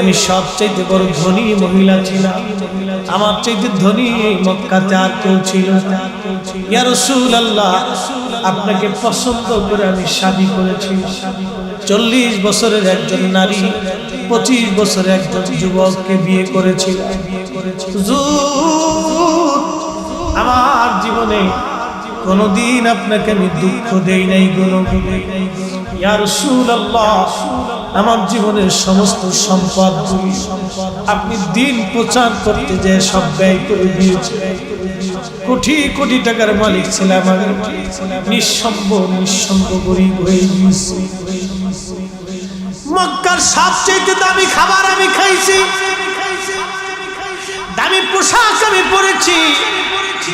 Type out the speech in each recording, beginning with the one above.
আমি সবচাইতে বড় ধনী মহিলা ছিলাম। আমার চাইতে ধনী এই মক্কাতে আর কেউ ছিল। ইয়া রাসূলুল্লাহ, আপনাকে পছন্দ করে আমি শাদী করেছি। চল্লিশ বছরের একজন নারী, পঁচিশ বছরের একজন যুবককে বিয়ে করেছিল আমার জীবনে কোনদিন আপনাকে আমি দুঃখ দেই নাই কোনো ইয়া রাসূলুল্লাহ আমার জীবনের সমস্ত সম্পদ আপনি দিন প্রচার করতে যে সব ব্যয় করে দিয়েছে কোটি কোটি টাকার মালিক ছিলাম আমি নিঃসম্ভ নিঃসম্ভ গরিব হয়ে গিয়েছি। মক্কার সবচেয়ে দামি খাবার আমি খাইছি। দামি পোশাক আমি পরেছি।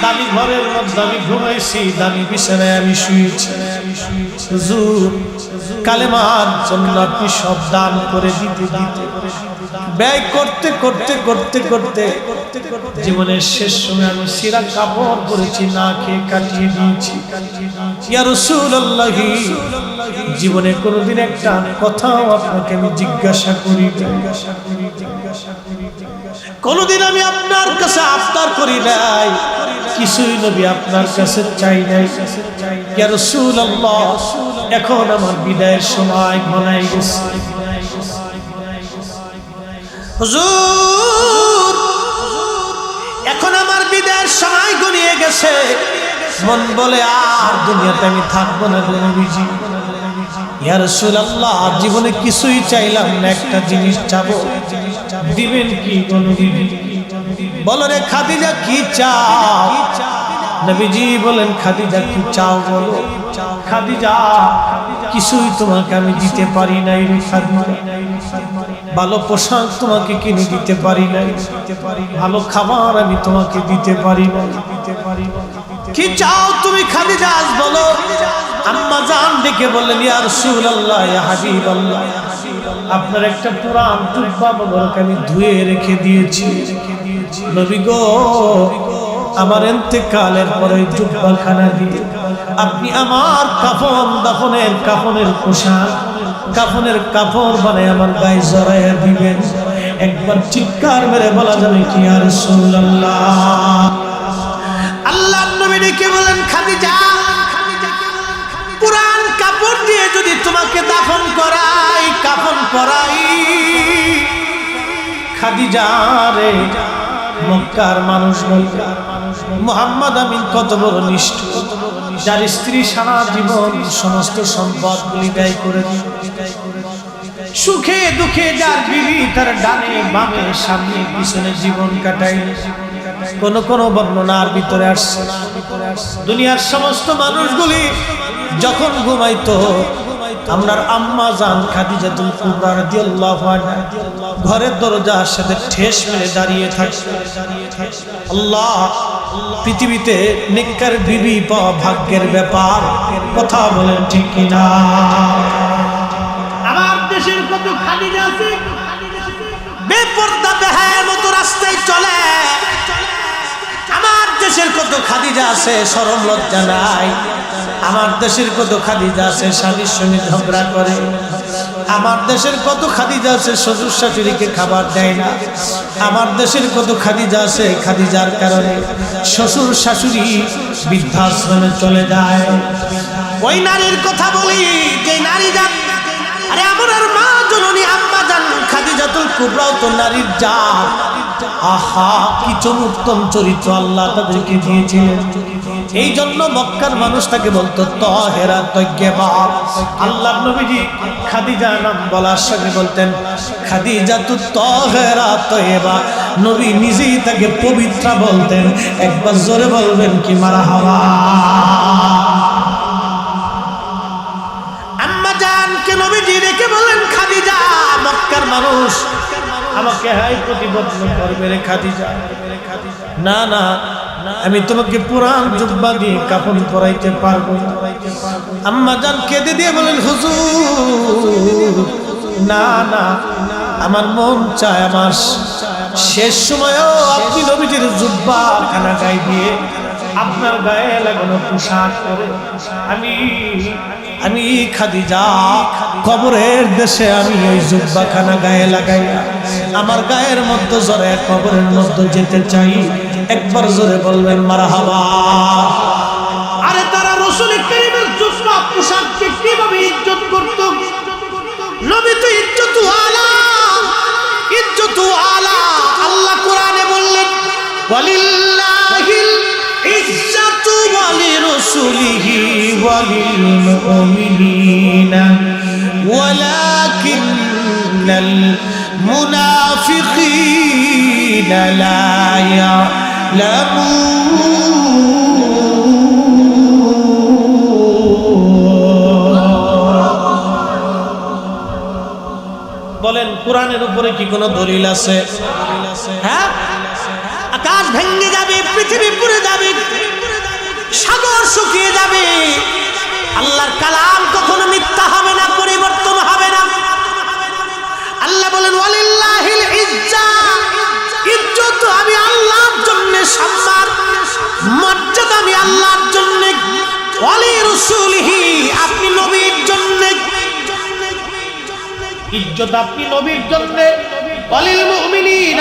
দামি ঘরের মধ্যে আমি ঘুমাইছি, দামি বিছানায় আমি শুয়েছি। হুজুর কালেমার জন্য আপনি সব দান করে দিতে দিতে। ব্যয় করতে করতে করতে করতে জীবনের শেষ সময় আমি সিরা কাপড় পরেছি, না খেয়ে কাটিয়ে দিয়েছি জীবনে কোনোদিন একটা কথাও আপনাকে আমি জিজ্ঞাসা করি জিজ্ঞাসা করি জিজ্ঞাসা করি কোনোদিন আমি আপনার কাছে আফতার করি নাই। কিছুই নবী আপনার কাছে চাই নাই। ইয়া রাসূলুল্লাহ এখন আমার বিদায়ের সময় ঘনাই গেছে। হুজুর, এখন আমার বিদায়ের সময় গনিয়ে গেছে। মন বলে আর দুনিয়াতে আমি থাকব না গো নবীজি। ইয়া রাসূলুল্লাহ, জীবনে কিছুই চাইলাম না, একটা জিনিস চাবো। দিবেন কি বলো রে, খাদিজা কি চাও? নবীজি বলেন, খাদিজা কি চাও বলো? খাদিজা, কিছুই তোমাকে আমি দিতে পারি নাই ভালো পোশাক তোমাকে কিনে দিতে পারি নাই। ভালো খাবার আমি তোমাকে দিতে পারি না কি চাও তুমি খাদিজা, আজ বলো। আম্মা জান ডেকে বললেন, ইয়া রাসূলুল্লাহ, ইয়া হাবিবাল্লাহ। আপনার একটা পুরান জুব্বা মোবারক আমি ধুয়ে রেখে দিয়েছি। নবী গো, আমার এতেকালের পরে জুব্বা খানা দিয়ে আপনি আমার কাফন দাফনের কাফনের পোশাক, কাফনের কাপড় বানায় আমার গায়ে জড়াইয়া দিবেন। একবার চিৎকার মেরে বলা যাবে কি আর আল্লাহ নবী ডেকে বলেন, খাদিজা পুরান কাপড় দিয়ে যদি তোমাকে দাফন করাই, কাফন করাই। খাদিজা রে, মক্কার মানুষ বলবে, মোহাম্মদ আমিন কত বড় নিষ্ঠ। যার স্ত্রী সারা জীবন সমস্ত সম্পদগুলি ব্যয় করে সুখে দুঃখে যার বিবি তার ডানে বামে সামনে পিছনে জীবন কাটাই কোন কোন বর্ণনার ভিতরে আসছে, দুনিয়ার সমস্ত মানুষগুলি যখন ঘুমাইতো, আমরার আম্মা জান খাদিজাতুল কুবরা রাদিয়াল্লাহু আনহা ঘরের দরজার সাথে ঠেস মেরে দাঁড়িয়ে থাকতো। আল্লাহ পৃথিবীতে নিকার বিবি পাওয়া ভাগ্যের ব্যাপার কথা বলেন ঠিক কিনা? আমার দেশের কত খাদিজা আছে? বেপর্দা বেহায়ের মতো রাস্তায় চলে। আমার দেশের কত খাদিজা আছে সরম লজ্জা নাই। আমার দেশের কত খাদিজা আছে স্বামীর সঙ্গে ঝগড়া করে। আমার দেশের কত খাদিজা আছে, শ্বশুর শাশুড়িকে খাবার দেয় না। আমার দেশের কত খাদিজা আছে খাদিজার কারণে শ্বশুর শাশুড়ি বৃদ্ধাশ্রমে চলে যায়। ওই নারীর কথা বলি যে নারী যান আরে আমার মা জননী খাদিজাতুল কুবরাও তো নারীর জাত। আহা, কি চমুত্তম চরিত্র আল্লাহ তাদেরকে দিয়েছিলেন। এই জন্য মক্কার মানুষ তাকে বলতো, তহেরা তৈবা আল্লাহ নবীজি খাদিজা নাম বলার সঙ্গে বলতেন খাদিজা তু তহেরা তৈবা নবী নিজেই তাকে পবিত্রা বলতেন, একবার জোরে বলবেন কি মারা হওয়া। আম্মা জানকে নবীজি রেখে বলেন খাদিজা, মক্কার মানুষ আমাকে হাই প্রতিবদ্ধ করবে রে খাদিজা না না, আমি তোমাকে পুরান জুব্বা দিয়ে কাপন পরাইতে পারব। আম্মা জান কেঁদে দিয়ে বলেন হুজুর, না না, আমার মন চায় আমার শেষ সময়ও আপনি নবীজির জুব্বা খানা গায়ে দিয়ে আপনার গায়ে লাগানো পোশাক করে আমি আমি খাদিজা, কবরের দেশে আমি ওই জুব্বা খানা গায়ে লাগাই। আমার গায়ের মধ্যে জোরে কবরের মধ্যে যেতে চাই। একবার জোরে বলবেন, মারহাবা। আরে তারা রসুল জুব্বা পোশাককে কীভাবে ইজ্জত আলা আল্লাহ কোরআনে বললেন, ওয়ালিল্লাহিল বলেন কোরআনের উপরে কি কোনো দলিল আছে? হ্যাঁ? আকাশ ভেঙে যাবে পৃথিবী সাগর শুকিয়ে যাবে। আল্লাহর কালাম কখনো মিথ্যা হবে না, পরিবর্তন হবে না। আল্লাহ বলেন ইজ্জত আমি আল্লাহর জন্য সম্মান, মর্যাদা আমি আল্লাহর জন্য আপনি নবীর জন্য। ইজ্জত আপনি নবীর জন্য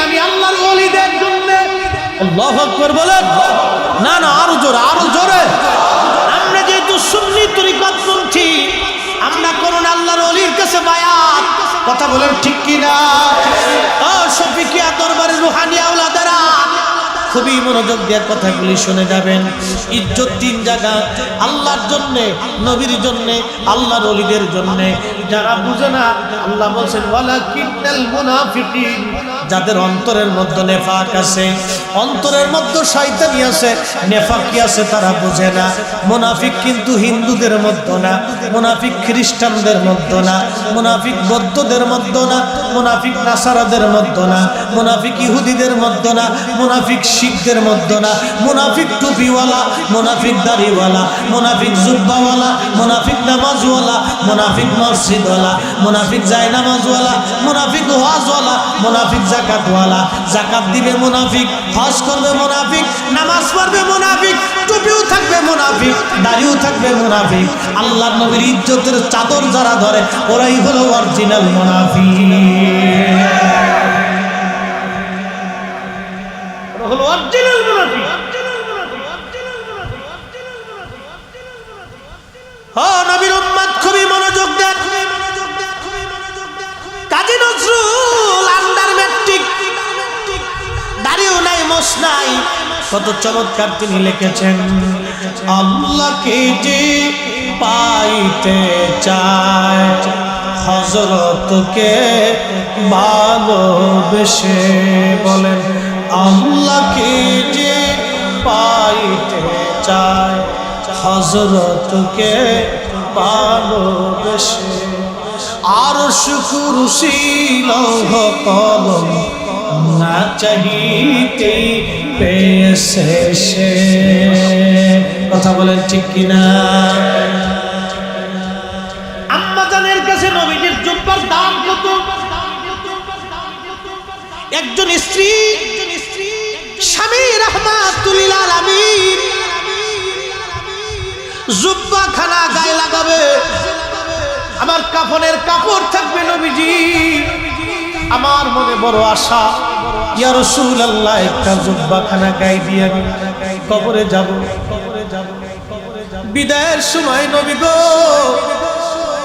আমি আল্লাহর ওলিদের জন্য। আল্লাহু আকবার বলেন। না না, আরও জোরে আরও জোরে। আমরা যেহেতু সুন্নি তরিকত পন্থী, আমরা করুন আল্লাহর ওলির কাছে বায়াত। কথা বলেন ঠিক কি না ও শফিকিয়া দরবারের রুহানিয়া ওলাদারা খুবই মনোযোগ দিয়ে কথাগুলি শুনে যাবেন। ইজ্জত তিন জায়গা, আল্লাহর জন্যে, নবীর জন্যে, আল্লাহর অলিদের জন্যে। যারা বুঝে না, আল্লাহ বলছেন ওয়ালা কিন্নাল মুনাফিকিন যাদের অন্তরের মধ্যে নেফাক আছে, অন্তরের মধ্যে শয়তানি আছে, নেফাক কি আছে তারা বুঝে না। মুনাফিক কিন্তু হিন্দুদের মধ্যে না, মুনাফিক খ্রিস্টানদের মধ্যে না, মুনাফিক বৌদ্ধদের মধ্যে না, মুনাফিক নাসারাদের মধ্যে না, মুনাফিক ইহুদিদের মধ্যে না, মুনাফিক শিখদের মধ্যে না, মুনাফিক টুপিওয়ালা, মুনাফিক দাড়িওয়ালা, মুনাফিক জুব্বাওয়ালা, মুনাফিক নামাজওয়ালা, মুনাফিক মসজিদওয়ালা মুনাফিক যায় নামাজওয়ালা, মুনাফিক ওয়াজওয়ালা, মুনাফিক জাকাতওয়ালা জাকাত দিবে মুনাফিক, হজ করবে মুনাফিক, নামাজ পড়বে মুনাফিক, টুপিও থাকবে মুনাফিক, দাড়িও থাকবে মুনাফিক। আল্লাহ নবীর ইজ্জতের চাদর যারা ধরে, ওরাই হলো অরিজিনাল মুনাফিক। হলো নবীর উম্মত, খুবই মনোযোগ দেন। মোস নাই। কত চমৎকার তিনি লিখেছেন। আল্লাহকে যে পাইতে চায় হজরতকে ভালোবেসে বলেন, আল্লাহকে যে পাইতে চায় হজরতকে ভালোবেসে। আর শুকুরুশীল কলম চাহিতে পেয়েছে সে। কথা বলেন ঠিক কিনা? আম্মাজানের কাছে নবীজির জুব্বার দাম কত? একজন স্ত্রী, স্বামী রহমাতুল আলামিন, জুব্বা খানা গায়ে লাগাবে। আমার কাফনের কাপড় থাকবে নবীজি। আমার মনে বড় আশা। ইয়া রাসূলুল্লাহ, একটা জুব্বা খানা গায়ে দিয়ে আমি কবরে যাব। বিদায়ের সময় নবী গো,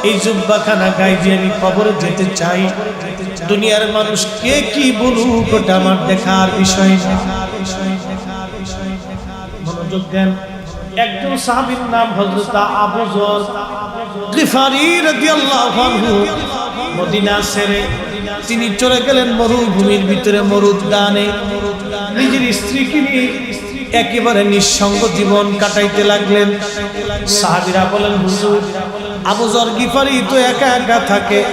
এই জুব্বা খানা গায়ে দিয়ে আমি কবরে যেতে চাই। দুনিয়ার মানুষ কে কি বলুক, ওটা আমার দেখার বিষয় না। মনোযোগ দেন। একজন সাহাবীর নাম হযরত আবু যর গিফারি রাদিয়াল্লাহু আনহু, মদিনা ছেড়ে তিনি চলে গেলেন মরুভূমির ভিতরে মরুদ্যানে। নিজের স্ত্রীকে নিয়ে একেবারে নিঃসঙ্গ জীবন কাটাইতে লাগলেন। সাহাবীরা বলেন, হুজুর, আবু যর গিফারি তো একা একা থাকে।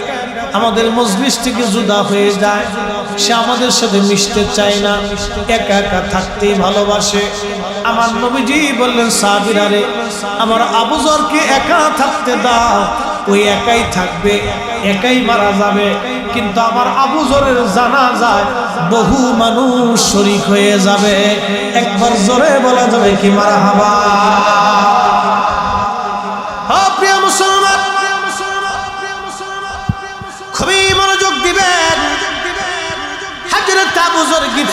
আমাদের মজলিস থেকে জুদা হয়ে যায়। সে আমাদের সাথে মিশতে চায় না। একা একা থাকতেই ভালোবাসে। আমার নবীজি বললেন সাবিরারে আমার আবুজরকে একা থাকতে দাও। ওই একাই থাকবে। একাই মারা যাবে। কিন্তু আমার আবুজরের জানা যায় বহু মানুষ শরিক হয়ে যাবে। একবার জোরে বলা যাবে কি মারা হাবা। প্রিয় মনোযোগ আবু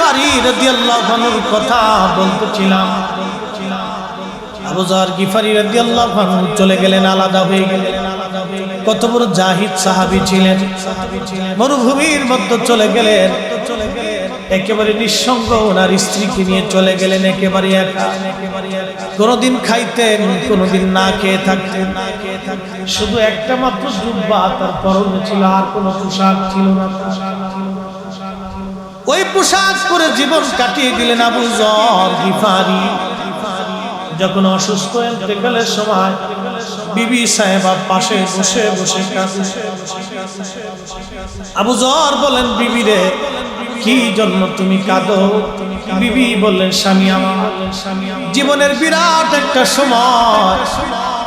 কথা আবু চলে আলাদা হয়ে গেলেন। কত বড় জাহিদ সাহাবী ছিলেন। মরুভূমির মধ্যে চলে গেলেন। একেবারে নিঃসঙ্গ ওনার স্ত্রীকে নিয়ে চলে গেলেন একেবারে একা। কোনোদিন খাইতেন, কোনোদিন না খেয়ে থাকতেন। শুধু একটা মাত্র জুব্বা তার পরনে ছিল, আর কোনো পোশাক ছিল না। ওই পোশাক পরে জীবন কাটিয়ে দিলেন আবু জর যখন অসুস্থ ইন্তেকালের সময় বিবি সাহেবা পাশে বসে বসে আবু জর বলেন, বিবি রে, কি জন্য তুমি কাঁদো? বিবি বললেন, স্বামী আমার, জীবনের বিরাট একটা সময়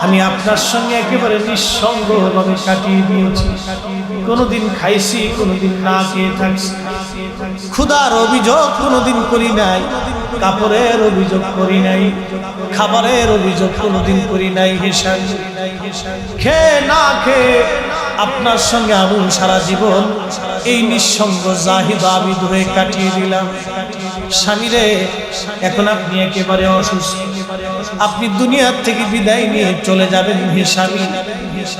আমি আপনার সঙ্গে একেবারে নিঃসঙ্গ ভাবে কাটিয়ে দিয়েছি। কোনোদিন খাইছি, কোনোদিন না খেয়ে থাকছি। ক্ষুধার অভিযোগ কোনোদিন করি নাই। কাপড়ের অভিযোগ করি নাই, খাবারের অভিযোগ কোনোদিন করি নাই, হিসাব খেয়ে না খেয়ে আপনার সঙ্গে আমি সারা জীবন এই নিঃসঙ্গ জাহিদ আবিদ হয়ে কাটিয়ে দিলাম। স্বামীরে, এখন আপনি একেবারে অসুস্থ। আপনি দুনিয়ার থেকে বিদায় নিয়ে চলে যাবেন হে স্বামী।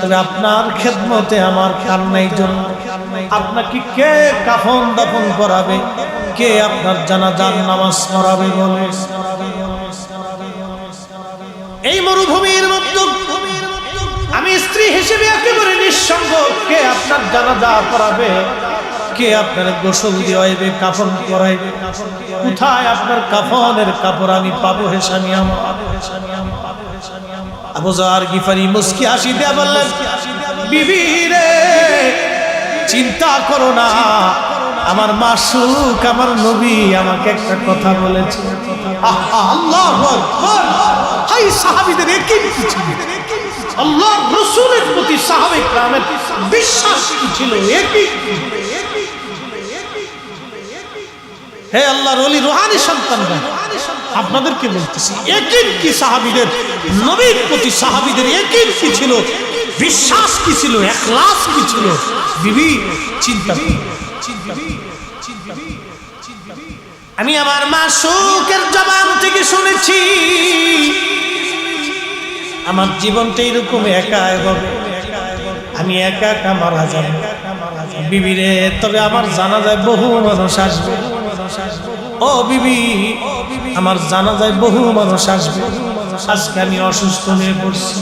তবে আপনার খেদমতে আমার কান্নাই জন্য আপনাকে কে কাফন দাফন করাবে? কে আপনার জানাজার নামাজ পড়াবে বলে? এই মরুভূমির মধ্যে আমি স্ত্রী হিসেবে একেবারে নিঃসঙ্গ। কে আপনার জানাজা পড়াবে? কে আপনার গোসল দিওয়াইবে, কাফন পরাইবে? কোথায় আপনার কাফনের কাপড় আমি পাবো হে স্বামী আমার? আবুজার গিফারি মুস্কি হাসি দেয়া বললেন, বিবি রে চিন্তা করো না। আমার মাসুক, আমার নবী আমাকে একটা কথা বলেছে। আল্লাহু সাহাবীদের একই আল্লাহ বিশ্বাস আপনাদেরকে বলতেছি একই কি সাহাবীদের, নবীর প্রতি সাহাবীদের একই কি ছিল? বিশ্বাস কি ছিল? একলাস কি ছিল? বিবি, চিন্তা। আমি আমার মাসুকের জবান থেকে শুনেছি, আমার জীবনটা এরকম একা হবে। আমি একা একা মারা যাব। বিবিরে তবে আমার জানা যায় বহু মানুষ আসবে। ও বিবি, আমার জানা যায় বহু মানুষ আসবে। আজকে আমি অসুস্থ হয়ে পড়ছি।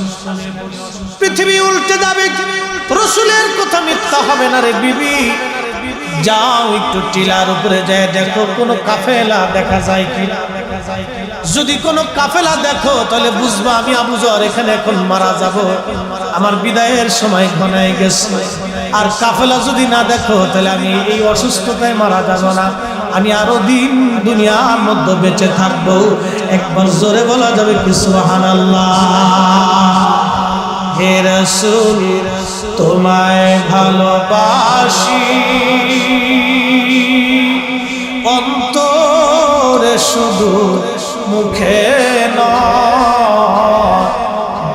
পৃথিবী উল্টে যাবে। রসুলের কথা মিথ্যা হবে না রে বিবি। যাও একটু টিলার উপরে যায় দেখো, কোনো কাফেলা দেখা যায় কি যদি কোনো কাফেলা দেখো, তাহলে বুঝবা আমি আবুজর এখানে এখন মারা যাব। আমার বিদায়ের সময় ঘনায় গেছে। আর কাফেলা যদি না দেখো, তাহলে আমি এই অসুস্থতায় মারা যাব না। আমি আরও দিন দুনিয়ার মধ্যে বেঁচে থাকব। একবার জোরে বলা যাবে কি সুবহানাল্লাহ। হে রসুল, তোমায় ভালোবাসি। অন্তরে শুধু মুখে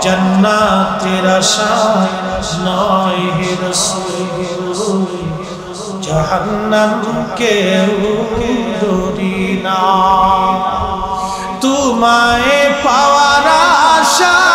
জন্নাতের আশায় নয় হে রসুল। জাহান্নাম কেউ না। তোমায় পাওয়ার আশা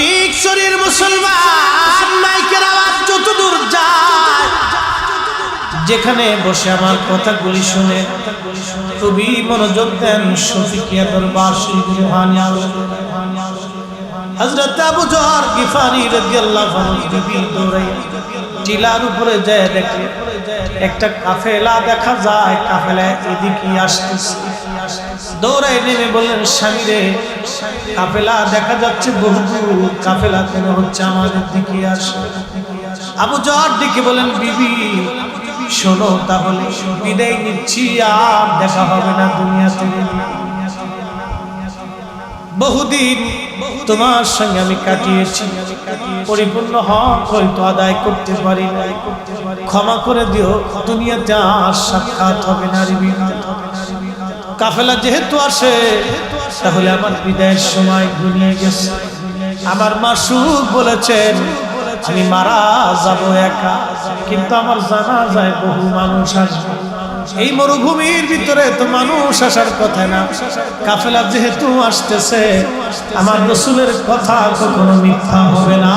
ফটিক শরীর মুসলমান, মাইকের আওয়াজ যত দূর যায়। যেখানে বসে আমার কথাগুলি শুনে, খুবই মনোযোগ দেন শফিকিয়া দরবার শরীফ রুহানি হযরত আবু জহর গিফারি রাদিয়াল্লাহু আনহু টিলার উপরে যায় দেখে, একটা কাফেলা দেখা যায় কাফেলা এদিকে আসতেছে। দৌড়াই নেমে বললেন, স্বামী রে, কাফেলা দেখা যাচ্ছে বহু কাফেলা কেন হচ্ছে আমাদের দিকে আসে। আবু জহর দিকে বলেন বিবি, শোনো তাহলে, বিদায় নিচ্ছি, আর দেখা হবে না দুনিয়াতে। বহুদিন তোমার সঙ্গে আমি কাটিয়েছি। পরিপূর্ণ হক হয়তো আদায় করতে পারি ক্ষমা করে দিও, দুনিয়াতে আর সাক্ষাৎ হবে না রিবিঘাত হবে না কাফেলা যেহেতু আসে, তাহলে আমার বিদায়ের সময় ঘুমিয়ে গেছে। আমার মা মাসুক বলেছেন, আমি মারা যাব একা, কিন্তু আমার জানা যায় বহু মানুষ আসবে। এই মরুভূমির ভিতরে তো মানুষ আসার কথা না। কাফেলা যেহেতু আসতেছে, আমার রসুলের কথা কখনো মিথ্যা হবে না।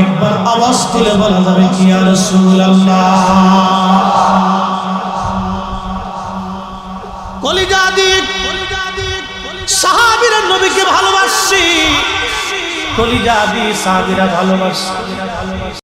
একবার আওয়াজ তুলে বলা যাবে কি আর রসুল কলিজা সাহাবিরা নবীকে ভালোবাসি। কলিজা দি সাহাবিরা ভালোবাসি।